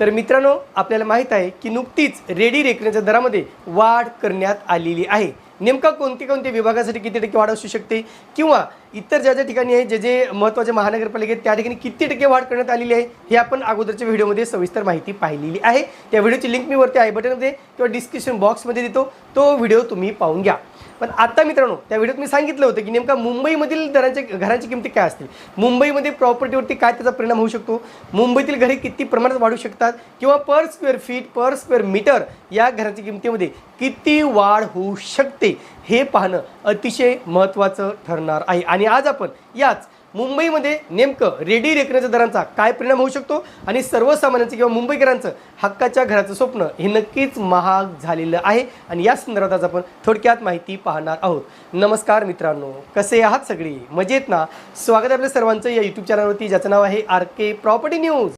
तर मित्रांनो आपल्याला माहीत आहे की नुकतीच रेडी रेकनेच्या दरामध्ये वाढ करण्यात आलेली आहे. नेमका कोणते कोणते विभागासाठी किती टक्के वाढ असू शकते किंवा इतर ज्या ज्या ठिकाणी आहे जे जे महत्त्वाचे महानगरपालिका आहेत त्या ठिकाणी किती टक्के वाढ करण्यात आलेली आहे हे आपण अगोदरच्या व्हिडिओमध्ये सविस्तर माहिती पाहिलेली आहे. त्या व्हिडिओची लिंक मी वरती आय बटनमध्ये किंवा डिस्क्रिप्शन बॉक्समध्ये देतो. तो व्हिडिओ तुम्ही पाहून घ्या. पण आता मित्रांनो त्या व्हिडिओत मी सांगितलं होतं की नेमका मुंबईमधील दरांच्या घरांची किमती काय असतील? मुंबईमध्ये प्रॉपर्टीवरती काय त्याचा परिणाम होऊ शकतो? मुंबईतील घरे किती प्रमाणात वाढू शकतात? किंवा per square feet per square metre या घराच्या किमतीमध्ये किती वाढ होऊ शकते? हे पाहणं अतिशय महत्त्वाचं ठरणार आहे. आणि आज आपण याच मुंबईमध्ये नेमकं रेडी रेकण्याच्या दरांचा काय परिणाम होऊ शकतो? आणि सर्वसामान्यांचं किंवा मुंबईकरांचं हक्काच्या घराचं स्वप्न हे नक्कीच महाग झालेलं आहे. आणि या संदर्भात आज आपण थोडक्यात माहिती पाहणार आहोत. नमस्कार मित्रांनो कसे आहात सगळी? मजेत ना? स्वागत आहे आपल्या सर्वांचं या यूट्यूब चॅनलवरती ज्याचं नाव आहे आर के प्रॉपर्टी न्यूज.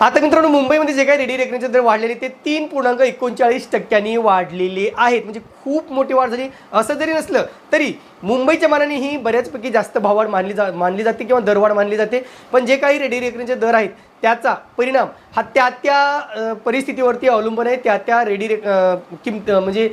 आता मित्रांनो मुंबईमध्ये जे काही रेडी रेकनेचे दर वाढलेले ते तीन पूर्णांक एकोणचाळीस टक्क्यांनी वाढलेले आहेत. म्हणजे खूप मोठी वाढ झाली. असं जरी नसलं तरी मुंबईच्या मानाने ही बऱ्याचपैकी जास्त भाववाढ मानली जा मानली जाते किंवा दरवाढ मानली जाते. पण जे काही रेडी रेकनेचे दर आहेत त्याचा परिणाम हा त्या त्या परिस्थितीवरती अवलंबून आहे. त्या त्या रेडी रे किंमत म्हणजे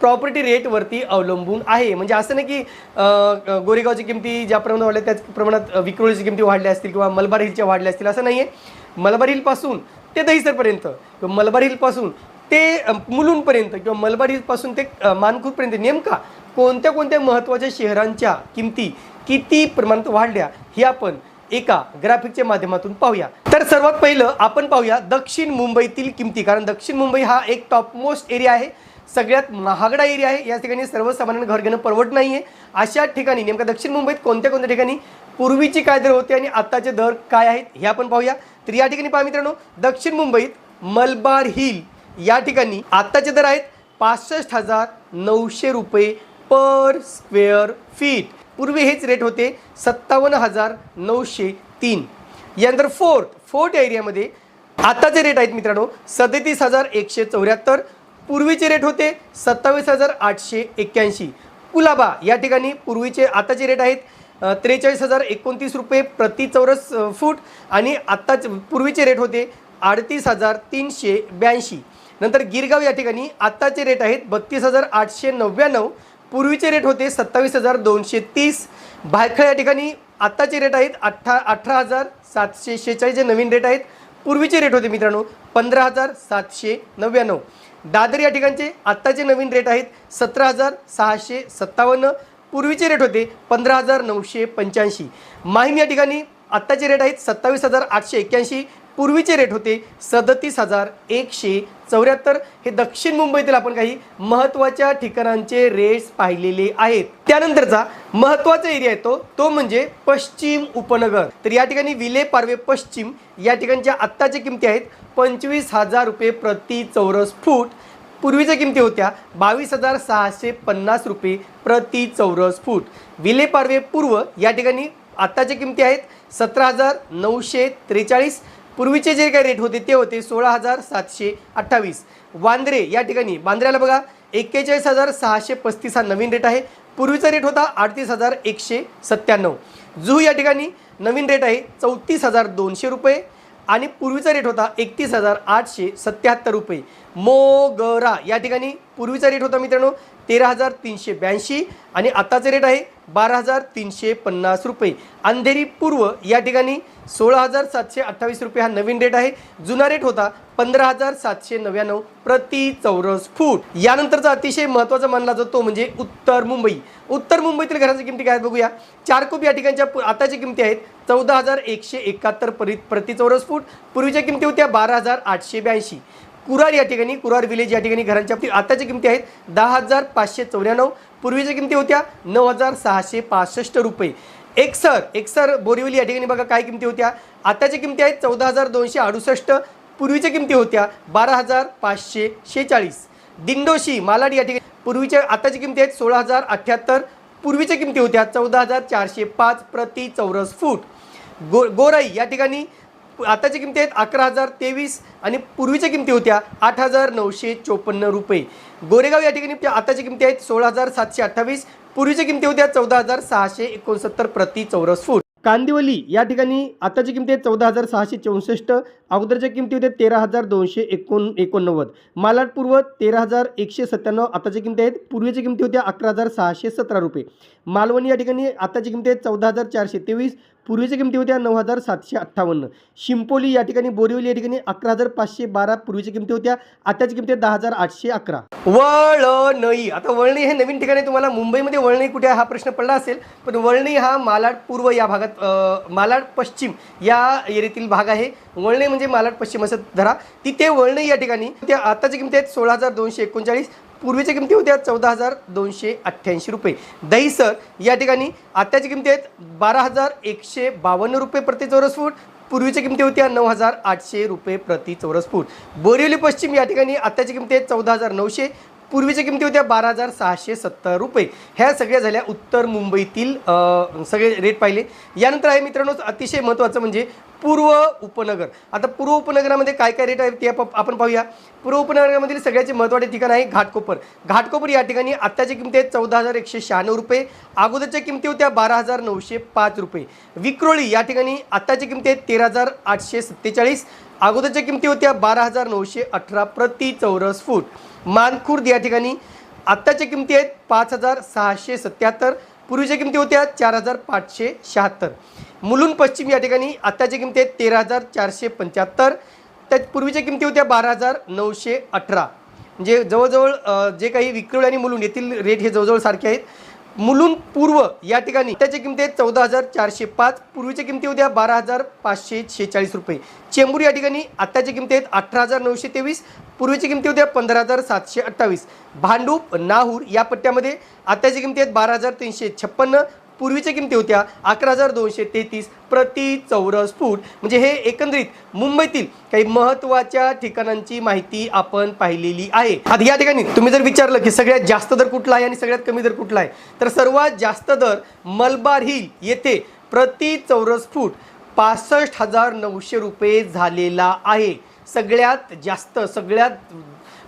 प्रॉपर्टी रेटवरती अवलंबून आहे. म्हणजे असं नाही की गोरेगावच्या गोरेगावची किमती ज्या प्रमाणात वाढल्या त्याच प्रमाणात विक्रोळीची किमती वाढल्या असतील किंवा मलबार हिलच्या वाढल्या असतील असं नाही आहे मलबार हिलपासून ते दहिसरपर्यंत किंवा मलबार हिलपासून ते मुलुंडपर्यंत किंवा मलबार हिलपासून ते मानखूरपर्यंत नेमका कोणत्या कोणत्या महत्त्वाच्या शहरांच्या किमती किती प्रमाणात वाढल्या हे आपण एका ग्राफिकच्या माध्यमातून पाहूया. तर सर्वात पहिलं आपण पाहूया दक्षिण मुंबईतील किमती. कारण दक्षिण मुंबई हा एक टॉपमोस्ट एरिया आहे. सगळ्यात महागडा एरिया आहे. या ठिकाणी सर्वसामान्यांना घर घेणं परवडत नाही आहे अशा ठिकाणी नेमका दक्षिण मुंबईत कोणत्या कोणत्या ठिकाणी पूर्वीची काय दर होते आणि आत्ताचे दर काय आहेत हे आपण पाहूया. तर या ठिकाणी पहा मित्रांनो दक्षिण मुंबईत मलबार हिल या ठिकाणी आत्ताचे दर आहेत पासष्ट हजार नऊशे रुपये पर स्क्वेअर फीट. पूर्वी हेच रेट होते सत्तावन्न हजार नऊशे तीन. यानंतर फोर्थ फोर्ट एरियामध्ये आताचे रेट आहेत मित्रांनो सदतीस हजार एकशे चौऱ्याहत्तर. पूर्वीचे रेट होते सत्तावीस हजार आठशे एक्क्याऐंशी. कुलाबा या ठिकाणी पूर्वीचे आताचे रेट आहेत त्रेचाळीस हजार एकोणतीस रुपये प्रति चौरस फूट. आणि आत्ताच पूर्वीचे रेट होते अडतीस हजार तीनशे ब्याऐंशी. नंतर गिरगाव या ठिकाणी आत्ताचे रेट आहेत बत्तीस हजार आठशे नव्याण्णव. पूर्वीचे रेट होते सत्तावीस हजार दोनशे तीस. भायखळ या ठिकाणी आत्ताचे रेट आहेत अठरा अठरा हजार सातशे शेहेचाळीस जे नवीन रेट आहेत पूर्वीचे रेट होते मित्रांनो पंधरा हजार सातशे नव्याण्णव. दादर या ठिकाणचे आत्ताचे नवीन रेट आहेत सतरा हजार सहाशे सत्तावन्न. पूर्वीचे रेट होते पंधरा हजार नऊशे पंच्याऐंशी. माहीम या ठिकाणी आत्ताचे रेट आहेत सत्तावीस हजार आठशे एक्क्याऐंशी. पूर्वीचे रेट होते सदतीस हजार एकशे चौऱ्याहत्तर. हे दक्षिण मुंबईतील आपण काही महत्त्वाच्या ठिकाणांचे रेट्स पाहिलेले आहेत. त्यानंतरचा महत्त्वाचा एरिया येतो तो म्हणजे पश्चिम उपनगर. तर या ठिकाणी विले पारवे पश्चिम या ठिकाणच्या आत्ताच्या किमती आहेत पंचवीस हजार रुपये प्रति चौरस फूट. पूर्वीच्या किमती होत्या बावीस हजार सहाशे पन्नास रुपये प्रति चौरस फूट. विले पारवे पूर्व या ठिकाणी आत्ताच्या किमती आहेत सतरा हजार नऊशे त्रेचाळीस. पूर्वीचे जे काही रेट होते ते होते सोळा हजार सातशे अठ्ठावीस. वांद्रे या ठिकाणी बांद्र्याला बघा एक्केचाळीस हजार सहाशे पस्तीस हा नवीन रेट आहे. पूर्वीचा रेट होता अडतीस हजार एकशे सत्त्याण्णव. जुहू या ठिकाणी नवीन रेट आहे चौतीस हजार दोनशे रुपये. आणि पूर्वीचा रेट होता एकतीस हजार आठशे सत्याहत्तर रुपये. मोगरा या ठिकाणी पूर्वीचा रेट होता मित्रांनो तेरा हजार तीनशे ब्याऐंशी आणि आत्ताचे रेट आहे बारा हजार तीनशे पन्नास रुपये. अंधेरी पूर्व या ठिकाणी सोळा हजार सातशे अठ्ठावीस रुपये हा नवीन रेट आहे. जुना रेट होता पंधरा हजार सातशे नव्याण्णव प्रति चौरस फूट. यानंतरचा अतिशय महत्त्वाचा मानला जातो म्हणजे उत्तर मुंबई. उत्तर मुंबईतील घराच्या किमती काय आहेत बघूया. चारकोप या ठिकाणच्या आताच्या किमती आहेत चौदा हजार एकशे एकाहत्तर परि प्रति चौरस फूट. पूर्वीच्या किमती होत्या बारा हजार आठशे ब्याऐंशी. कुरार या ठिकाणी कुरार विलेज या ठिकाणी घरांच्या आताच्या किमती आहेत दहा हजार पाचशे चौऱ्याण्णव. पूर्वीच्या किमती होत्या नऊ हजार सहाशे पासष्ट रुपये. एक्सर एक्सर बोरिवली या ठिकाणी बघा काय किमती होत्या. आताच्या किमती आहेत चौदा हजार दोनशे अडुसष्ट. पूर्वीच्या किमती होत्या बारा हजार पाचशे शेहेचाळीस. दिंडोशी मालाड या ठिकाणी पूर्वीच्या आताच्या किमती आहेत सोळा हजार अठ्ठ्याहत्तर पूर्वीच्या किमती होत्या चौदा हजार चारशे पाच प्रति चौरस फूट. गो गोराई या ठिकाणी आताच्या किमती आहेत अकरा हजार तेवीस आणि पूर्वीच्या किमती होत्या आठ हजार नऊशे चोपन्न रुपये. गोरेगाव या ठिकाणी त्या आताच्या किमती आहेत सोळा हजार सातशे अठ्ठावीस पूर्वीच्या किमती होत्या चौदा हजार सहाशे एकोणसत्तर प्रति चौरस फूट. कांदिवली या ठिकाणी आताची किमती आहेत चौदा हजार सहाशे चौसष्ट अगोदरच्या किमती होत्या तेरा हजार दोनशे एकोण एकोणनव्वद. मालाड पूर्व तेरा हजार एकशे सत्त्याण्णव आताच्या किमती आहेत पूर्वीच्या किमती होत्या अकरा हजार सहाशे सतरा रुपये. मालवणी या ठिकाणी आताची किमती आहेत चौदा हजार चारशे तेवीस पूर्वीच्या किमती होत्या नऊ हजार सातशे अठ्ठावन्न. शिंपोली या ठिकाणी बोरिवली या ठिकाणी अकरा हजार पाचशे बारा. पूर्वीच्या किमती होत्या आताची किमती दहा हजार आठशे अकरा. वळणई. आता वळणी हे नवीन ठिकाणी तुम्हाला मुंबईमध्ये वळणी कुठे हा प्रश्न पडला असेल. पण वळणी हा मालाड पूर्व या भागात मालाड पश्चिम या एरियातील भाग आहे. वळणे म्हणजे मालाड पश्चिम असं धरा. तिथे वळणी या ठिकाणी त्या आताच्या किमती आहेत सोळा हजार दोनशे एकोणचाळीस. पूर्वीच्या किमती होत्या चौदा हजार दोनशे अठ्ठ्याऐंशी रुपये. दहीसर या ठिकाणी आत्ताची किमती आहेत बारा हजार एकशे बावन्न रुपये प्रति चौरस फूट पूर्वीच्या किमती होत्या नऊ हजार आठशे रुपये प्रति चौरस फूट बोरिवली पश्चिम या ठिकाणी आत्ताची किमती आहेत चौदा हजार नऊशे. पूर्वीच्या किमती होत्या बारा हजार सहाशे सत्तर रुपये. ह्या सगळ्या झाल्या उत्तर मुंबईतील सगळे रेट पाहिले. यानंतर आहे मित्रांनो अतिशय महत्त्वाचं म्हणजे पूर्व उपनगर. आता पूर्व उपनगरामध्ये काय काय रेट आहे ते आपण पाहूया. पूर्व उपनगरामधील सगळ्याचे महत्त्वाचे ठिकाण आहे घाटकोपर. घाटकोपर या ठिकाणी आत्ताच्या किमती आहेत चौदा हजार एकशे शहाण्णव रुपये. अगोदरच्या किमती होत्या बारा हजार नऊशे पाच रुपये. विक्रोळी या ठिकाणी आत्ताच्या किमती आहेत तेरा हजार आठशे सत्तेचाळीस. अगोदरच्या किमती होत्या बारा हजार नऊशे अठरा प्रति चौरस फूट. मानखुर्द या ठिकाणी आत्ताच्या किमती आहेत पाच हजार सहाशे सत्याहत्तर. पूर्वीच्या किमती होत्या चार हजार पाचशे शहात्तर. मुलुंड पश्चिम या ठिकाणी आत्ताच्या किमती आहेत तेरा हजार चारशे पंच्याहत्तर. त्या पूर्वीच्या किमती होत्या बारा हजार नऊशे अठरा. म्हणजे जवळजवळ जे काही विक्रोळी आणि मुलून येथील रेट हे जवळजवळ सारखे आहेत. मुलुन पूर्व या ठिकाणी त्याच्या किमती आहेत चौदा हजार चारशे पाच पूर्वीच्या किमती होत्या बारा हजार पाचशे शेहेचाळीस रुपये. चेंबूर या ठिकाणी आत्ताच्या किमती आहेत अठरा हजार नऊशे तेवीस पूर्वीची किमती होत्या पंधरा हजार सातशे अठ्ठावीस. भांडूप नाहूर या पट्ट्यामध्ये आत्ताची किमती आहेत बारा हजार तीनशे छप्पन्न पूर्वीच्या किमती होत्या? अकरा हजार दोनशे तेहतीस प्रति चौरस फूट. म्हणजे हे एकंदरीत मुंबईतील काही महत्त्वाच्या ठिकाणांची माहिती आपण पाहिलेली आहे. आता या ठिकाणी तुम्ही जर विचारलं की सगळ्यात जास्त दर कुठला आहे आणि सगळ्यात कमी दर कुठला आहे तर सर्वात जास्त दर मलबार हिल येथे प्रति चौरस फूट पासष्ट हजार नऊशे रुपये झालेला आहे. सगळ्यात जास्त सगळ्यात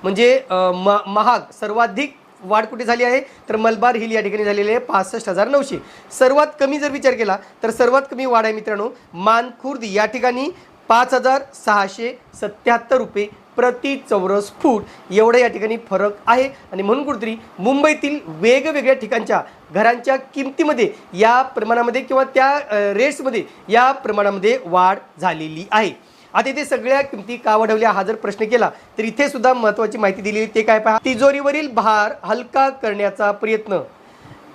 म्हणजे म महाग सर्वाधिक वाढ कुठे झाली आहे? तर मलबार हिल या ठिकाणी झालेली आहे पासष्ट हजार नऊशे. सर्वात कमी जर विचार केला तर सर्वात कमी वाढ आहे मित्रांनो मानखुर्द. या ठिकाणी पाच हजार सहाशे सत्याहत्तर रुपये प्रति चौरस फूट. एवढं या ठिकाणी फरक आहे. आणि म्हणून कुठेतरी मुंबईतील वेगवेगळ्या ठिकाणच्या घरांच्या किमतीमध्ये या प्रमाणामध्ये किंवा त्या रेट्समध्ये या प्रमाणामध्ये वाढ झालेली आहे. आता इथे सगळ्या किमती का वाढवल्या हा जर प्रश्न केला तर इथे सुद्धा महत्त्वाची माहिती दिलेली ते काय पहा. तिजोरीवरील भार हलका करण्याचा प्रयत्न.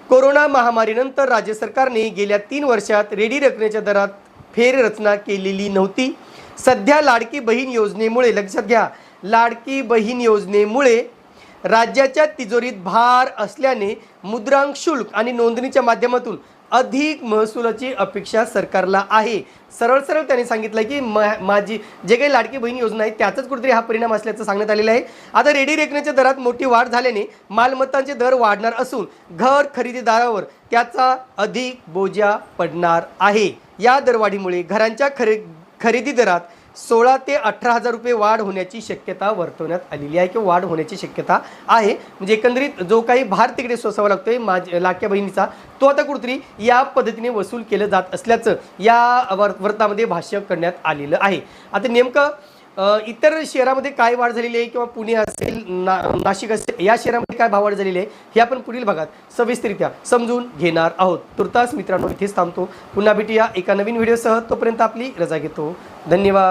कोरोना महामारीनंतर राज्य सरकारने गेल्या तीन वर्षात रेडी रकमेच्या दरात फेररचना केलेली नव्हती. सध्या लाडकी बहीण योजनेमुळे लक्षात घ्या लाडकी बहीण योजनेमुळे राज्याच्या तिजोरीत भार असल्याने मुद्रांक शुल्क आणि नोंदणीच्या माध्यमातून अधिक महसुलाची अपेक्षा सरकारला आहे. सरळ सरळ त्यांनी सांगितलं की म माझी जे काही लाडकी बहीण योजना आहे त्याचाच कुठेतरी हा परिणाम असल्याचं सांगण्यात आलेलं आहे. आता रेडी रेकण्याच्या दरात मोठी वाढ झाल्याने मालमत्तांचे दर वाढणार असून घर खरेदीदारावर त्याचा अधिक बोजा पडणार आहे. या दरवाढीमुळे घरांच्या खरे खरेदी दरात सोळा ते अठरा हजार रुपये वाढ होण्याची शक्यता वर्तवण्यात आलेली आहे किंवा वाढ होण्याची शक्यता आहे. म्हणजे एकंदरीत जो काही भार तिकडे सोसावा लागतोय माझ लाडक्या बहिणीचा तो आता कुठेतरी या पद्धतीने वसूल केलं जात असल्याचं या वर वृत्तामध्ये भाष्य करण्यात आलेलं आहे. आता नेमकं इतर शहरामध्ये काय वाढ झालेली आहे किंवा पुणे असेल ना नाशिक असेल या शहरामध्ये काय भाव वाढ झालेली आहे हे आपण पुढील भागात सविस्तरित्या समजून घेणार आहोत. तुर्तास मित्रांनो इथेच थांबतो. पुन्हा भेटूया एका नवीन व्हिडिओसह. तोपर्यंत आपली रजा घेतो. धन्यवाद.